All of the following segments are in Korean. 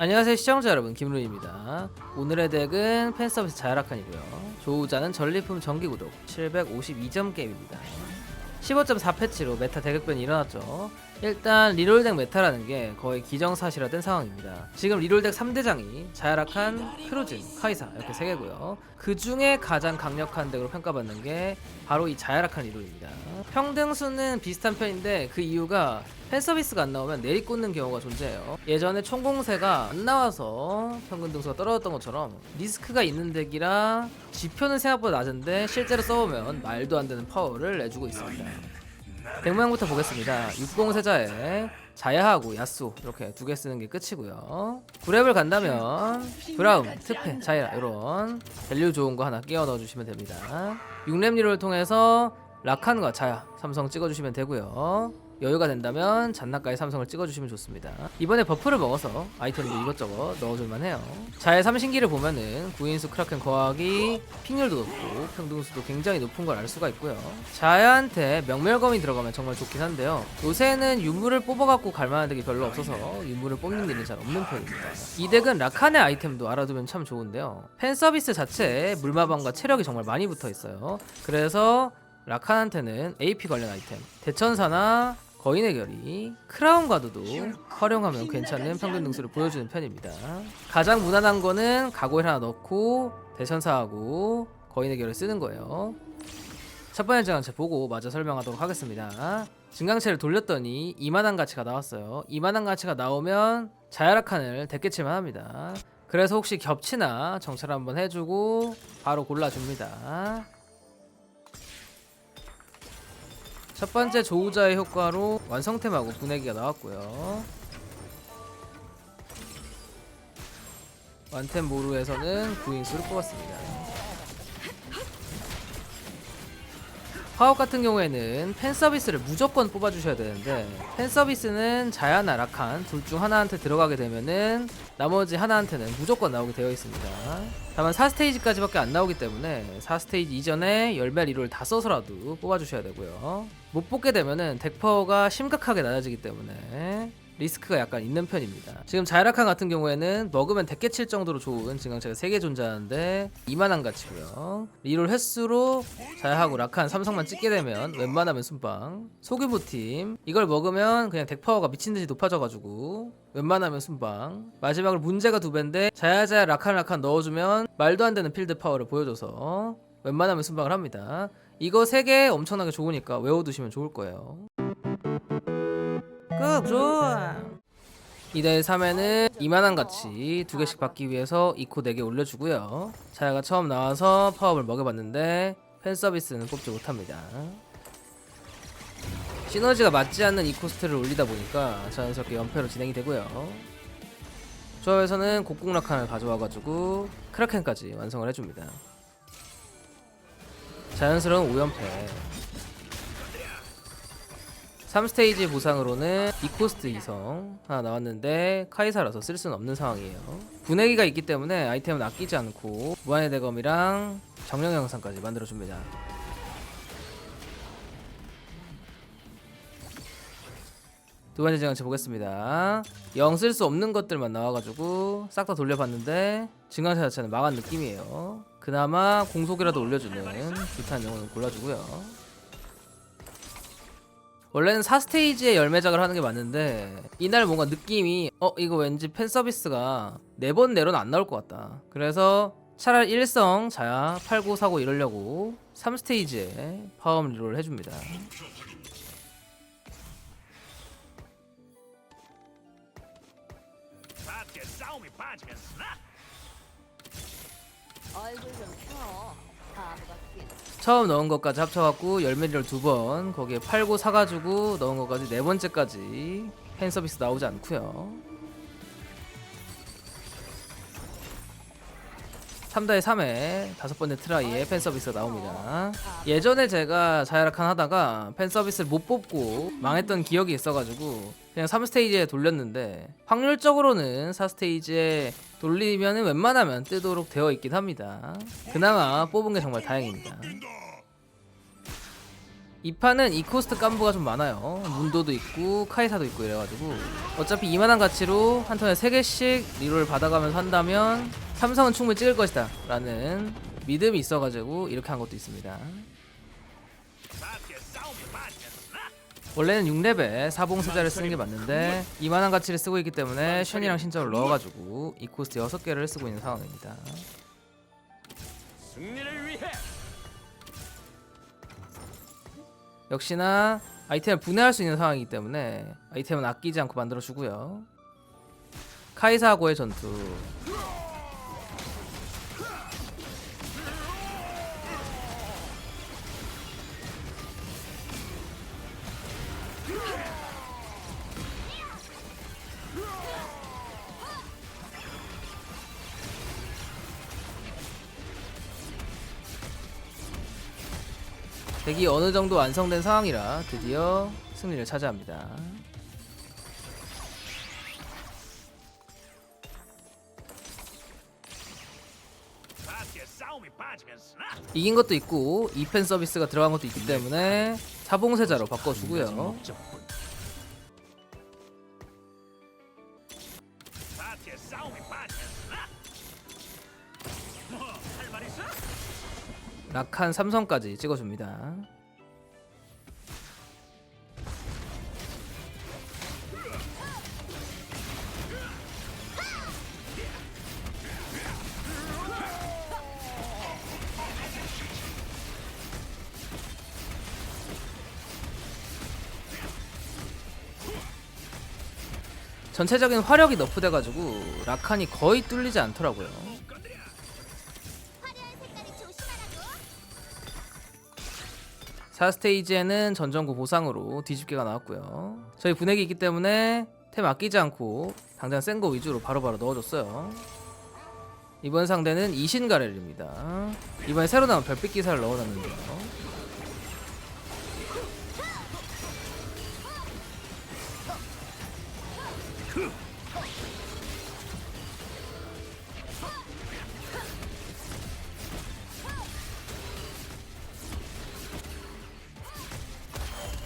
안녕하세요 시청자 여러분. 김루입니다. 오늘의 덱은 팬서비스 자야라칸이고요. 조우자는 전리품 정기구독 752점 게임입니다. 15.4 패치로 메타 대격변이 일어났죠 일단 리롤덱 메타라는 게 거의 기정사실화된 상황입니다 지금 리롤덱 3대장이 자야라칸, 크루진, 카이사 이렇게 3개고요 그 중에 가장 강력한 덱으로 평가받는 게 바로 이 자야라칸 리롤입니다 평등수는 비슷한 편인데 그 이유가 팬서비스가 안 나오면 내리꽂는 경우가 존재해요. 예전에 총공세가 안 나와서 평균 등수가 떨어졌던 것처럼 리스크가 있는 덱이라 지표는 생각보다 낮은데 실제로 써보면 말도 안 되는 파워를 내주고 있습니다. 덱 모양부터 보겠습니다. 60세자에 자야하고 야수 이렇게 두 개 쓰는 게 끝이고요. 구랩을 간다면 브라움, 특패, 자야 이런 밸류 좋은 거 하나 끼워 넣어주시면 됩니다. 6렙 리롤을 통해서 라칸과 자야 삼성 찍어주시면 되고요. 여유가 된다면 잔나까지 삼성을 찍어주시면 좋습니다. 이번에 버프를 먹어서 아이템도 이것저것 넣어줄만 해요. 자의 삼신기를 보면은 구인수 크라켄 거하기 픽률도 높고 평등수도 굉장히 높은 걸 알 수가 있고요. 자야한테 명멸검이 들어가면 정말 좋긴 한데요. 요새는 유물을 뽑아갖고 갈만한 덱이 별로 없어서 유물을 뽑는 일은 잘 없는 편입니다. 이 덱은 라칸의 아이템도 알아두면 참 좋은데요. 팬 서비스 자체에 물마방과 체력이 정말 많이 붙어 있어요. 그래서 라칸한테는 AP 관련 아이템, 대천사나 거인의 결이 크라운 가드도 활용하면 괜찮은 평균 등수를 보여주는 편입니다. 가장 무난한 거는 가고일 하나 넣고 대천사하고 거인의 결을 쓰는 거예요. 첫 번째 증강체 보고 마저 설명하도록 하겠습니다. 증강체를 돌렸더니 이만한 가치가 나왔어요. 이만한 가치가 나오면 자야라칸을 대깨칠만 합니다. 그래서 혹시 겹치나 정찰 한번 해주고 바로 골라줍니다. 첫 번째 조우자의 효과로 완성템하고 분해기가 나왔고요. 완템 모루에서는 구인수를 뽑았습니다. 파업 같은 경우에는 팬 서비스를 무조건 뽑아주셔야 되는데 팬 서비스는 자야나 라칸 둘 중 하나한테 들어가게 되면은 나머지 하나한테는 무조건 나오게 되어 있습니다. 다만 4스테이지까지밖에 안 나오기 때문에 4스테이지 이전에 열매 리롤 다 써서라도 뽑아주셔야 되고요. 못 뽑게 되면은 덱 파워가 심각하게 낮아지기 때문에 리스크가 약간 있는 편입니다. 지금 자이라칸 같은 경우에는 먹으면 대깨칠 정도로 좋은 증강체가 3개 존재하는데 이만한 가치고요. 리롤 횟수로 자야하고 라칸 삼성만 찍게 되면 웬만하면 순방. 소규모 팀 이걸 먹으면 그냥 덱 파워가 미친 듯이 높아져가지고 웬만하면 순방. 마지막으로 문제가 두 배인데 자야자야 라칸 라칸 넣어주면 말도 안 되는 필드 파워를 보여줘서 웬만하면 순방을 합니다. 이거 3개 엄청나게 좋으니까 외워두시면 좋을 거예요. 급 좋아. 2대 3에는 이만한 가치 두 개씩 받기 위해서 이코 4개 올려주고요. 자야가 처음 나와서 파업을 먹여봤는데 팬 서비스는 뽑지 못합니다. 시너지가 맞지 않는 이 코스트를 올리다 보니까 자연스럽게 연패로 진행이 되고요. 조합에서는 곡궁라칸을 가져와가지고 크라켄까지 완성을 해줍니다. 자연스러운 5연패 3스테이지 보상으로는 이코스트 이성 하나 나왔는데 카이사라서 쓸 수는 없는 상황이에요 분해기가 있기 때문에 아이템은 아끼지 않고 무한의 대검이랑 정령 영상까지 만들어줍니다 두 번째 증강체 보겠습니다. 영 쓸 수 없는 것들만 나와가지고 싹 다 돌려봤는데 증강체 자체는 망한 느낌이에요. 그나마 공속이라도 올려주는 비탄 영혼을 골라주고요. 원래는 4스테이지에 열매작을 하는 게 맞는데 이날 뭔가 느낌이 어 이거 왠지 팬 서비스가 4번 내로는 안 나올 것 같다. 그래서 차라리 일성 자야 89 사고 이러려고 3스테이지에 파워업 리롤을 해줍니다. 처음 넣은 것까지 합쳐갖고 열매를 두 번 거기에 팔고 사가지고 넣은 것까지 네 번째까지 팬 서비스 나오지 않고요. 3다의 3회 다섯 번째 트라이에 팬 서비스가 나옵니다. 예전에 제가 자야라칸 하다가 팬 서비스를 못 뽑고 망했던 기억이 있어가지고 그냥 3스테이지에 돌렸는데 확률적으로는 4스테이지에 돌리면 웬만하면 뜨도록 되어 있긴 합니다. 그나마 뽑은 게 정말 다행입니다. 이 판은 이코스트 깐부가 좀 많아요. 문도도 있고 카이사도 있고 이래가지고 어차피 이만한 가치로 한 턴에 3개씩 리롤 받아가면서 한다면 삼성은 충분히 찍을 것이다 라는 믿음이 있어가지고 이렇게 한 것도 있습니다. 원래는 6레벨 사봉세자를 쓰는 게 맞는데 이만한 가치를 쓰고 있기 때문에 션이랑 신점을 넣어가지고 이 코스트 6개를 쓰고 있는 상황입니다. 역시나 아이템을 분해할 수 있는 상황이기 때문에 아이템은 아끼지 않고 만들어주고요. 카이사하고의 전투. 덱이 어느 정도 완성된 상황이라 드디어 승리를 차지합니다. 이긴 것도 있고 2펜 서비스가 들어간 것도 있기 때문에 사봉세자로 바꿔주고요. 락한 삼성까지 찍어줍니다. 전체적인 화력이 너프돼가지고 라칸이 거의 뚫리지 않더라고요. 4스테이지에는 전전구 보상으로 뒤집개가 나왔고요. 저희 분액이 있기 때문에 템 아끼지 않고 당장 센 거 위주로 바로바로 넣어줬어요. 이번 상대는 이신가렐입니다. 이번에 새로 나온 별빛 기사를 넣어놨는데요.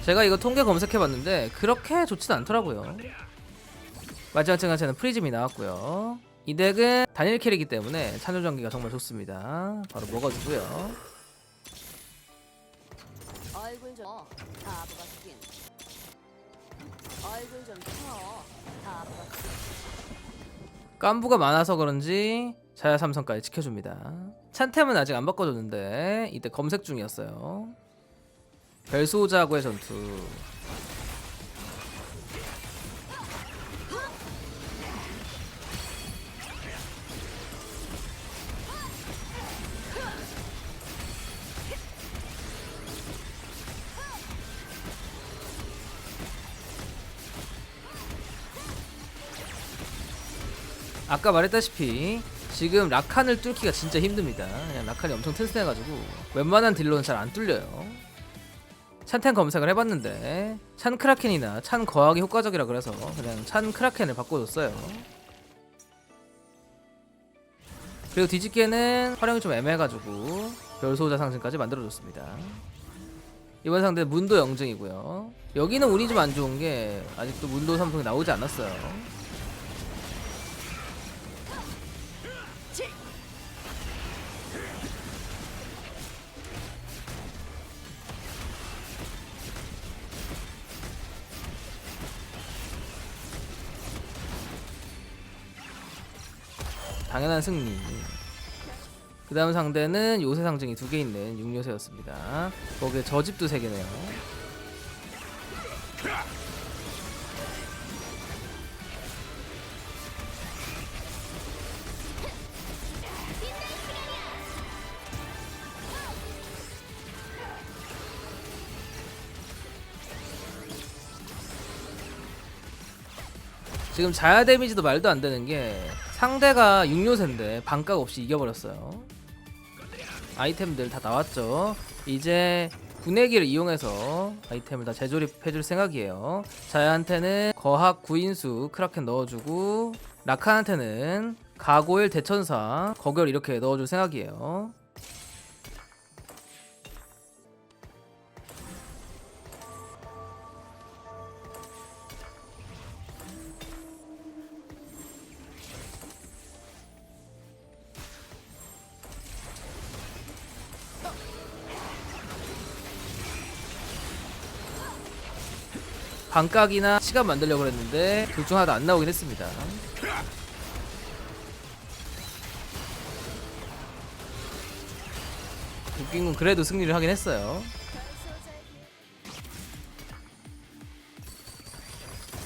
제가 이거 통계 검색해봤는데 그렇게 좋진 않더라고요. 마지막 증가체는 프리즘이 나왔고요. 이 덱은 단일 캐리기 때문에 찬조 전기가 정말 좋습니다. 바로 먹어주고요. 깐부가 많아서 그런지 자야 삼성까지 지켜줍니다. 찬템은 아직 안 바꿔줬는데 이때 검색 중이었어요. 별수호자하고의 전투. 아까 말했다시피 지금 라칸을 뚫기가 진짜 힘듭니다. 그냥 라칸이 엄청 튼튼해가지고 웬만한 딜러는 잘 안 뚫려요. 찬텐 검색을 해봤는데 찬 크라켄이나 찬 거학이 효과적이라 그래서 그냥 찬 크라켄을 바꿔줬어요. 그리고 뒤집개는 활용이 좀 애매해가지고 별소자 상승까지 만들어줬습니다. 이번 상대 문도 영증이고요. 여기는 운이 좀 안 좋은 게 아직도 문도 삼성이 나오지 않았어요. 당연한 승리. 그 다음 상대는 요새 상징이 두 개 있는 육요새였습니다. 거기에 저 집도 세 개네요. 지금 자야 데미지도 말도 안 되는 게 상대가 6요새인데 반각 없이 이겨버렸어요. 아이템들 다 나왔죠. 이제 분해기를 이용해서 아이템을 다 재조립해줄 생각이에요. 자야한테는 거학 구인수 크라켄 넣어주고 라칸한테는 가고일 대천사 거결 이렇게 넣어줄 생각이에요. 반각이나 시간 만들려고 했는데 둘 중 하나도 안 나오긴 했습니다. 건 그래도 승리를 하긴 했어요.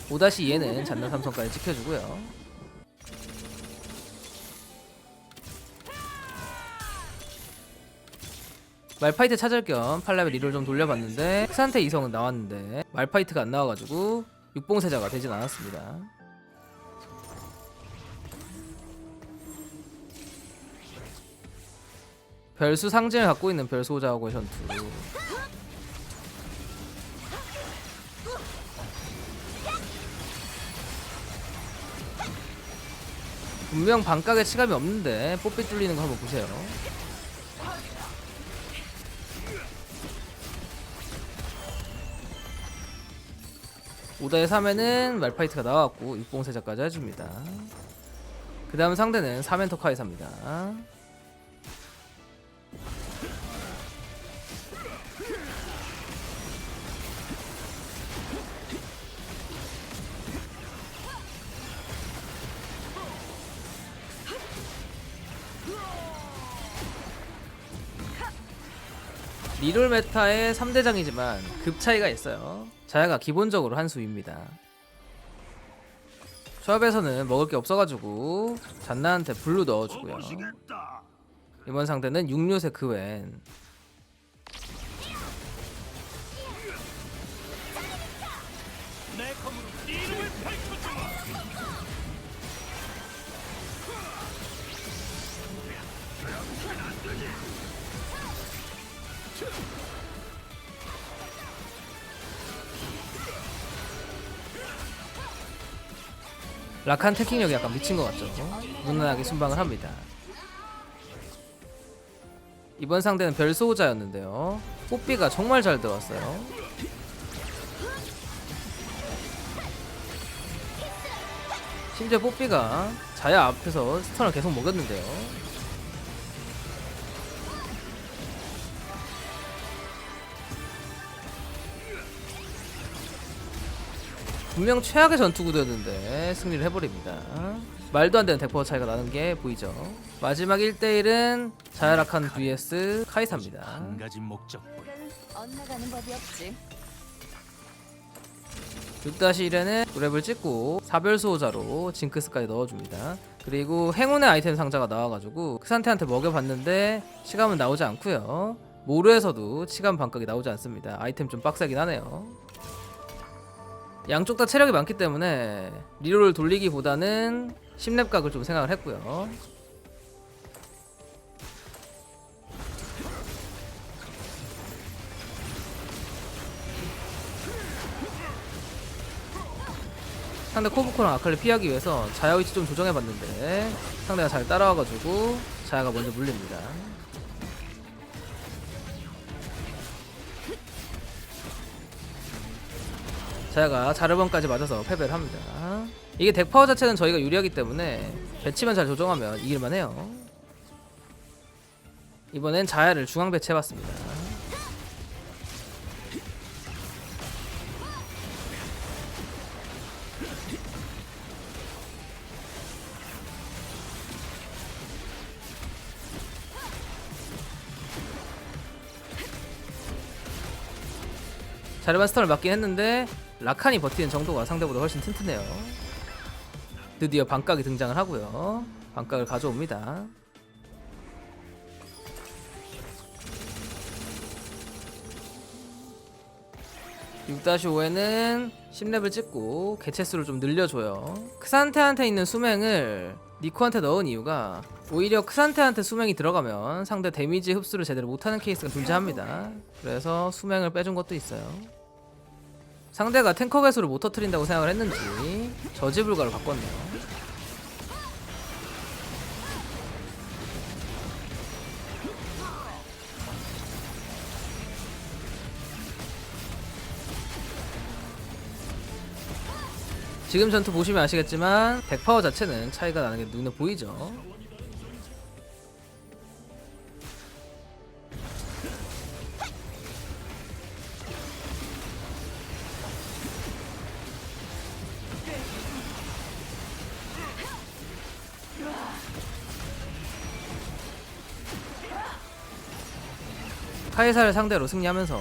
5-2에는 잔나 삼성까지 찍혀주고요. 말파이트 찾을 겸 팔라벨 1을 좀 돌려봤는데 크산테 이성은 나왔는데 말파이트가 안 나와가지고 육봉세자가 되진 않았습니다. 별수 상징을 갖고 있는 별수호자하고의 전투. 분명 반각에 치감이 없는데 뽀삐 뚫리는 거 한번 보세요. 오다에 3에는 말파이트가 나왔고 육봉세자까지 해줍니다. 그 다음 상대는 3엔터 카이사입니다. 리롤 메타의 3대장이지만 급 차이가 있어요. 자야가 기본적으로 한 수입니다. 조합에서는 먹을 게 없어가지고 잔나한테 블루 넣어주고요. 보시겠다. 이번 상대는 6류세 그웬. 라칸 태킹력이 약간 미친 것 같죠? 무난하게 순방을 합니다. 이번 상대는 별소호자였는데요. 뽀삐가 정말 잘 들어왔어요. 심지어 뽀삐가 자야 앞에서 스턴을 계속 먹였는데요. 분명 최악의 전투 구도였는데 승리를 해버립니다. 말도 안 되는 덱퍼 차이가 나는 게 보이죠. 마지막 1대1은 자야라칸 vs 카이사입니다. 한 가지 목적뿐. 엇나가는 법이 없지. 6-1에는 랩을 찍고 사별 수호자로 징크스까지 넣어줍니다. 그리고 행운의 아이템 상자가 나와가지고 크산테한테 먹여봤는데 치감은 나오지 않고요. 모르에서도 치감 반각이 나오지 않습니다. 아이템 좀 빡세긴 하네요. 양쪽 다 체력이 많기 때문에 리롤을 돌리기보다는 10렙 각을 좀 생각을 했고요. 상대 코브코랑 아칼리 피하기 위해서 자야 위치 좀 조정해봤는데 상대가 잘 따라와가지고 자야가 먼저 물립니다. 자야가 자르번까지 맞아서 패배를 합니다. 이게 덱 파워 자체는 저희가 유리하기 때문에 배치만 잘 조정하면 이길만 해요. 이번엔 자야를 중앙 배치해봤습니다. 자르반 스턴을 맞긴 했는데 라칸이 버티는 정도가 상대보다 훨씬 튼튼해요. 드디어 반각이 등장을 하고요. 반각을 가져옵니다. 육 5에는 10렙을 찍고 개체수를 좀 늘려줘요. 크산테한테 있는 수맹을 니코한테 넣은 이유가 오히려 크산테한테 수맹이 들어가면 상대 데미지 흡수를 제대로 못하는 케이스가 존재합니다. 그래서 수맹을 빼준 것도 있어요. 상대가 탱커 개수를 못 터트린다고 생각을 했는지 저지 불가를 바꿨네요. 지금 전투 보시면 아시겠지만 덱파워 자체는 차이가 나는 게 눈에 보이죠. 카이사를 상대로 승리하면서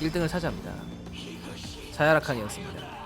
1등을 차지합니다. 자야라칸이었습니다.